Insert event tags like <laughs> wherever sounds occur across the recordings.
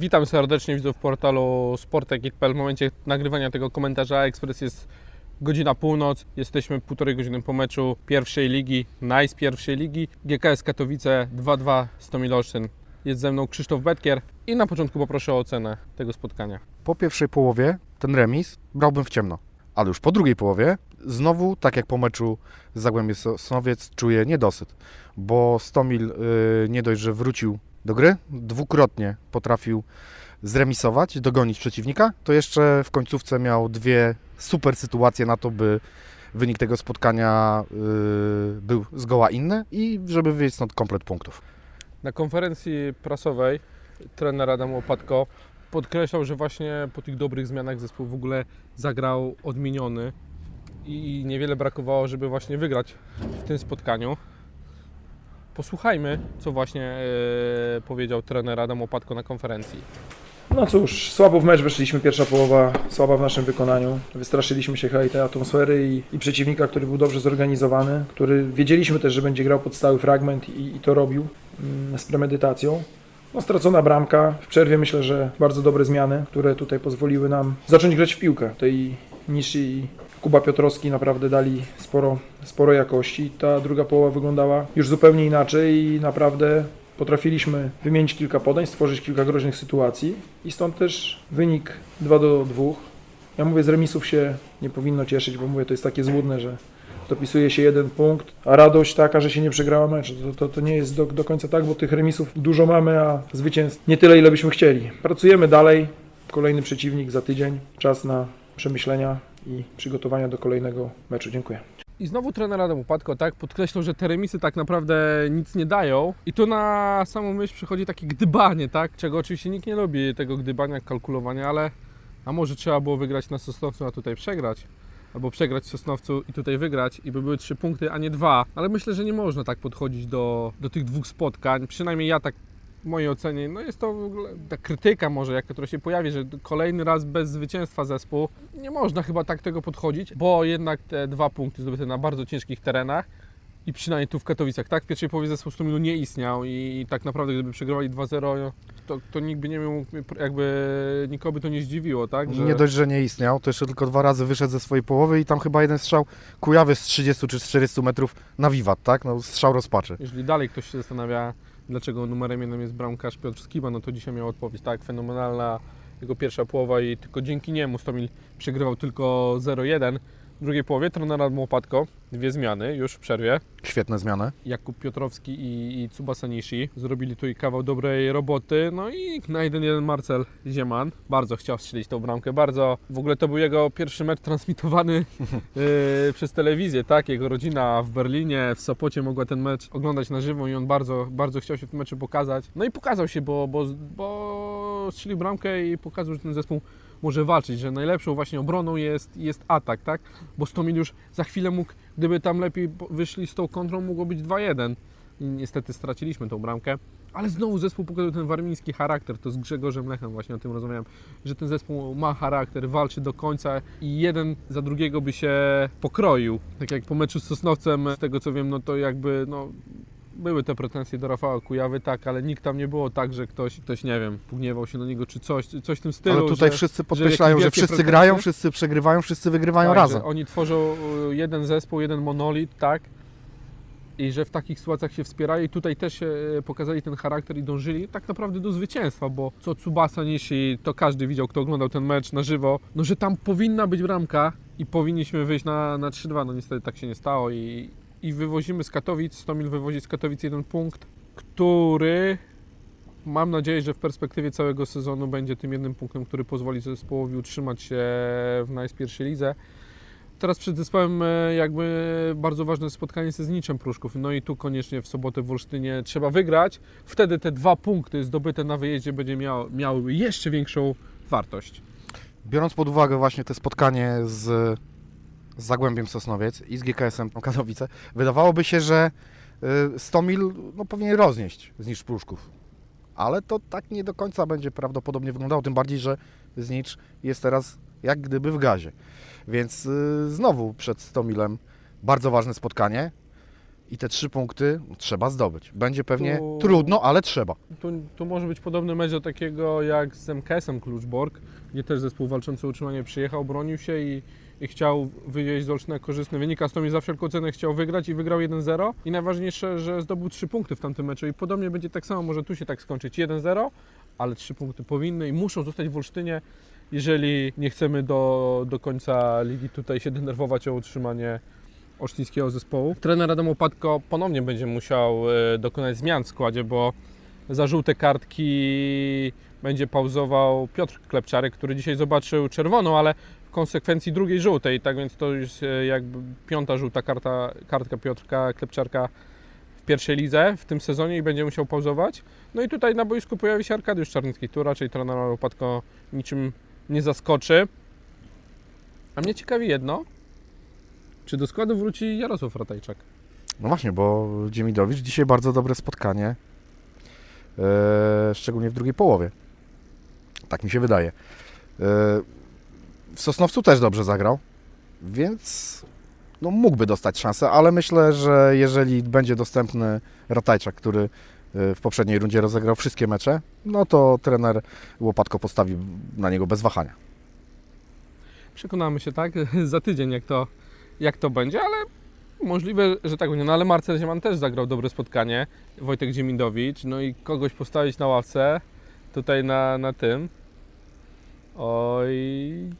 Witam serdecznie widzów portalu sportek.pl. W momencie nagrywania tego komentarza Ekspres jest godzina północ. Jesteśmy półtorej godziny po meczu pierwszej ligi, nice pierwszej ligi. GKS Katowice 2-2 Stomil Olsztyn. Jest ze mną Krzysztof Betkier i na początku poproszę o ocenę tego spotkania. Po pierwszej połowie ten remis brałbym w ciemno. Ale już po drugiej połowie znowu, tak jak po meczu z Zagłębiem Sosnowiec, czuję niedosyt. Bo Stomil y, nie dość, że wrócił do gry, dwukrotnie potrafił zremisować, dogonić przeciwnika, to jeszcze w końcówce miał dwie super sytuacje na to, by wynik tego spotkania y, był zgoła inny i żeby wyjść stąd komplet punktów. Na konferencji prasowej trener Adam Łopatko podkreślał, że właśnie po tych dobrych zmianach zespół w ogóle zagrał odmieniony i niewiele brakowało, żeby właśnie wygrać w tym spotkaniu. Posłuchajmy, co właśnie e, powiedział trener Adam Łopatko na konferencji. No cóż, słabo w mecz weszliśmy, pierwsza połowa słaba w naszym wykonaniu. Wystraszyliśmy się chyba tej atmosfery i, i przeciwnika, który był dobrze zorganizowany, który wiedzieliśmy też, że będzie grał pod stały fragment i, i to robił mm, z premedytacją. No, stracona bramka. W przerwie myślę, że bardzo dobre zmiany, które tutaj pozwoliły nam zacząć grać w piłkę. Tej Niszy i Kuba Piotrowski naprawdę dali sporo, sporo jakości. Ta druga połowa wyglądała już zupełnie inaczej i naprawdę potrafiliśmy wymienić kilka podań, stworzyć kilka groźnych sytuacji i stąd też wynik 2 do 2. Ja mówię, z remisów się nie powinno cieszyć, bo mówię, to jest takie złudne, że dopisuje się jeden punkt, a radość taka, że się nie przegrała mecz. To, to, to nie jest do, do końca tak, bo tych remisów dużo mamy, a zwycięstw nie tyle, ile byśmy chcieli. Pracujemy dalej, kolejny przeciwnik za tydzień, czas na przemyślenia i przygotowania do kolejnego meczu. Dziękuję. I znowu trener Adam Upadko tak podkreślał, że te remisy tak naprawdę nic nie dają. I tu na samą myśl przychodzi takie gdybanie, tak? Czego oczywiście nikt nie lubi, tego gdybania, kalkulowania, ale a może trzeba było wygrać na Sosnowcu, a tutaj przegrać? Albo przegrać w Sosnowcu i tutaj wygrać i by były trzy punkty, a nie dwa. Ale myślę, że nie można tak podchodzić do, do tych dwóch spotkań. Przynajmniej ja tak w mojej ocenie, no jest to w ogóle ta krytyka może, jaka która się pojawi, że kolejny raz bez zwycięstwa zespół. Nie można chyba tak tego podchodzić, bo jednak te dwa punkty zdobyte na bardzo ciężkich terenach i przynajmniej tu w Katowicach, tak? W pierwszej połowie zespół Stomilu nie istniał i tak naprawdę gdyby przegrywali 2-0, no, to, to nikt by nie miał, jakby nikogo to nie zdziwiło, tak? Nie dość, że nie istniał, to jeszcze tylko dwa razy wyszedł ze swojej połowy i tam chyba jeden strzał Kujawy z 30 czy z 40 metrów na wiwat, tak? No, strzał rozpaczy. Jeżeli dalej ktoś się zastanawia, dlaczego numerem jednym jest bramkarz Piotr Skiba, no to dzisiaj miał odpowiedź, tak? Fenomenalna jego pierwsza połowa i tylko dzięki niemu Stomil przegrywał tylko 0-1. W drugiej połowie trener Adam Łopatko, dwie zmiany już w przerwie. Świetne zmiany. Jakub Piotrowski i, i Tsubasa Nishi zrobili tu i kawał dobrej roboty. No i na 1-1 Marcel Zieman bardzo chciał strzelić tą bramkę, bardzo. W ogóle to był jego pierwszy mecz transmitowany yy, <laughs> przez telewizję, tak? Jego rodzina w Berlinie, w Sopocie mogła ten mecz oglądać na żywo i on bardzo, bardzo chciał się w tym meczu pokazać. No i pokazał się, bo, bo, bo strzelił bramkę i pokazał, że ten zespół może walczyć, że najlepszą właśnie obroną jest, jest atak, tak? Bo Stomil już za chwilę mógł, gdyby tam lepiej wyszli z tą kontrą, mogło być 2-1. I niestety straciliśmy tą bramkę. Ale znowu zespół pokazał ten warmiński charakter, to z Grzegorzem Lechem właśnie o tym rozmawiałem, że ten zespół ma charakter, walczy do końca i jeden za drugiego by się pokroił. Tak jak po meczu z Sosnowcem, z tego co wiem, no to jakby no, były te pretensje do Rafała Kujawy, tak, ale nikt tam nie było tak, że ktoś, ktoś nie wiem, pogniewał się na niego czy coś, coś w tym stylu. Ale tutaj że, wszyscy podkreślają, że wielkie wszyscy pretensje? grają, wszyscy przegrywają, wszyscy wygrywają tak, razem. Że oni tworzą y, jeden zespół, jeden monolit, tak? I że w takich sytuacjach się wspierają i tutaj też się y, pokazali ten charakter i dążyli tak naprawdę do zwycięstwa, bo co Tsubasa Nishi, to każdy widział, kto oglądał ten mecz na żywo, no że tam powinna być bramka i powinniśmy wyjść na, na 3-2, no niestety tak się nie stało i, i wywozimy z Katowic, Stomil wywozi z Katowic jeden punkt, który mam nadzieję, że w perspektywie całego sezonu będzie tym jednym punktem, który pozwoli zespołowi utrzymać się w najpierwszej lidze. Teraz przed zespołem e, jakby bardzo ważne spotkanie ze Zniczem Pruszków. No i tu koniecznie w sobotę w Olsztynie trzeba wygrać. Wtedy te dwa punkty zdobyte na wyjeździe będzie miał, miały jeszcze większą wartość. Biorąc pod uwagę właśnie te spotkanie z, z Zagłębiem Sosnowiec i z GKS-em Katowice, wydawałoby się, że y, Stomil no, powinien roznieść Znicz Pruszków. Ale to tak nie do końca będzie prawdopodobnie wyglądało, tym bardziej, że Znicz jest teraz jak gdyby w gazie. Więc y, znowu przed Stomilem bardzo ważne spotkanie. I te trzy punkty trzeba zdobyć. Będzie pewnie Tu- trudno, ale trzeba. Tu, tu może być podobny mecz do takiego jak z MKS-em Kluczbork, gdzie też zespół walczący o utrzymanie przyjechał, bronił się i, i chciał wywieźć z Olsztyna korzystny wynik, a Stomil za wszelką cenę chciał wygrać i wygrał 1-0. I najważniejsze, że zdobył 3 punkty w tamtym meczu i podobnie będzie tak samo, może tu się tak skończyć 1-0, ale 3 punkty powinny i muszą zostać w Olsztynie, jeżeli nie chcemy do, do końca ligi tutaj się denerwować o utrzymanie olsztyńskiego zespołu. Trener Adam Opatko ponownie będzie musiał e, dokonać zmian w składzie, bo za żółte kartki będzie pauzował Piotr Klepczarek, który dzisiaj zobaczył czerwoną, ale w konsekwencji drugiej żółtej, tak więc to już e, jakby piąta żółta karta, kartka Piotrka Klepczarka w pierwszej lidze w tym sezonie i będzie musiał pauzować. No i tutaj na boisku pojawi się Arkadiusz Czarnicki, tu raczej trener Opatko niczym nie zaskoczy. A mnie ciekawi jedno, czy do składu wróci Jarosław Ratajczak? No właśnie, bo Dziemidowicz dzisiaj bardzo dobre spotkanie, e, szczególnie w drugiej połowie. Tak mi się wydaje. E, w Sosnowcu też dobrze zagrał, więc no, mógłby dostać szansę, ale myślę, że jeżeli będzie dostępny Ratajczak, który e, w poprzedniej rundzie rozegrał wszystkie mecze, no to trener Łopatko postawi na niego bez wahania. Przekonamy się, tak, <laughs> za tydzień, jak to, jak to będzie, ale możliwe, że tak będzie. No ale Marcel Zieman też zagrał dobre spotkanie, Wojtek Dziemidowicz, no i kogoś postawić na ławce, tutaj na, na tym. Oj,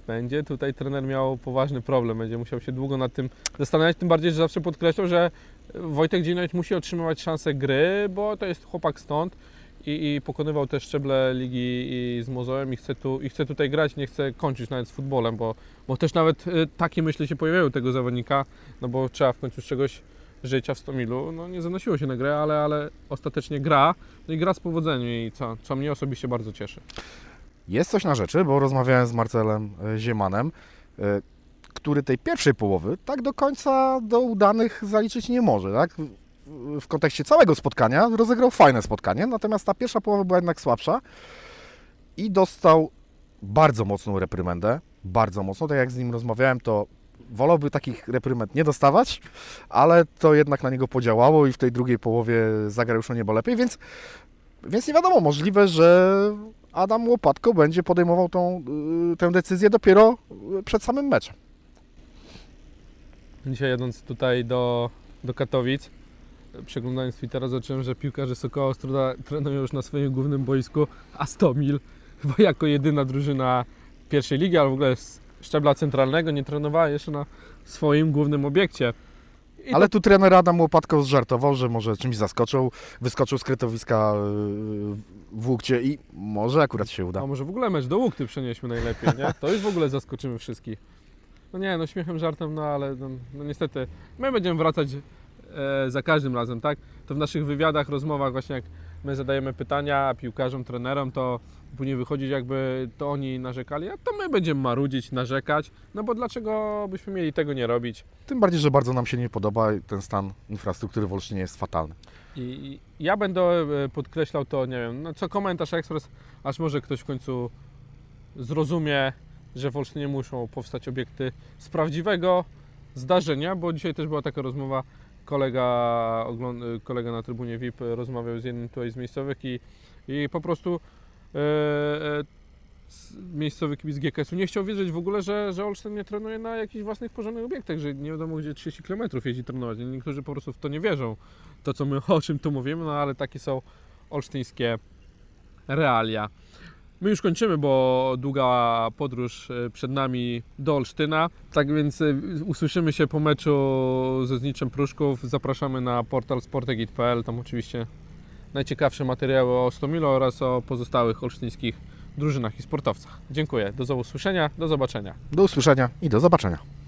będzie tutaj trener miał poważny problem, będzie musiał się długo nad tym zastanawiać, tym bardziej, że zawsze podkreślał, że Wojtek Dziemidowicz musi otrzymywać szansę gry, bo to jest chłopak stąd i, i pokonywał te szczeble ligi z Mozołem i chce, tu, i chce tutaj grać, nie chce kończyć nawet z futbolem, bo, bo też nawet y, takie myśli się pojawiały tego zawodnika, no bo trzeba w końcu z czegoś życia w Stomilu, no nie zanosiło się na grę, ale, ale ostatecznie gra, no i gra z powodzeniem i co, co mnie osobiście bardzo cieszy. Jest coś na rzeczy, bo rozmawiałem z Marcelem e, Ziemanem, e, który tej pierwszej połowy tak do końca do udanych zaliczyć nie może. Tak? W- kontekście całego spotkania rozegrał fajne spotkanie, natomiast ta pierwsza połowa była jednak słabsza i dostał bardzo mocną reprymendę. Bardzo mocno, tak jak z nim rozmawiałem, to wolałby takich repryment nie dostawać, ale to jednak na niego podziałało i w tej drugiej połowie zagrał już o niebo lepiej, więc, więc nie wiadomo, możliwe, że Adam Łopatko będzie podejmował tą, y, tę decyzję dopiero y, przed samym meczem. Dzisiaj jadąc tutaj do, do Katowic, przeglądając Twittera, zobaczyłem, że piłkarze Sokoła Ostróda trenują już na swoim głównym boisku Astomil, <laughs> bo jako jedyna drużyna pierwszej ligi, ale w ogóle z szczebla centralnego nie trenowała jeszcze na swoim głównym obiekcie. I Ale tu trener Adam Łopatko zżartował, że może czymś zaskoczył, wyskoczył z krytowiska y, w Łukcie i może akurat się uda. A może w ogóle mecz do Łukty przenieśmy najlepiej, nie? To już w ogóle zaskoczymy wszystkich. No nie, no śmiechem, żartem, no ale no, no niestety my będziemy wracać za każdym razem, tak? To w naszych wywiadach, rozmowach właśnie jak my zadajemy pytania piłkarzom, trenerom, to później wychodzić jakby to oni narzekali, a to my będziemy marudzić, narzekać, no bo dlaczego byśmy mieli tego nie robić? Tym bardziej, że bardzo nam się nie podoba ten stan infrastruktury w Olsztynie jest fatalny. I i ja będę e, podkreślał to, nie wiem, no co komentarz ekspres, aż może ktoś w końcu zrozumie, że w Olsztynie muszą powstać obiekty z prawdziwego zdarzenia, bo dzisiaj też była taka rozmowa, kolega, kolega na trybunie VIP rozmawiał z jednym tutaj z miejscowych i, i po prostu s- miejscowy kibic GKS-u nie chciał wierzyć w ogóle, że, że Olsztyn nie trenuje na jakichś własnych porządnych obiektach, że nie wiadomo gdzie 30 km jeździ trenować. Niektórzy po prostu w to nie wierzą to, co my <laughs> o czym tu mówimy, no ale takie są olsztyńskie realia. My już kończymy, bo długa podróż e, przed nami do Olsztyna. Tak więc e, usłyszymy się po meczu ze Zniczem Pruszków. Zapraszamy na portal sportegit.pl. Tam oczywiście najciekawsze materiały o Stomilu oraz o pozostałych olsztyńskich drużynach i sportowcach. Dziękuję. Do usłyszenia, do zobaczenia. Do usłyszenia i do zobaczenia.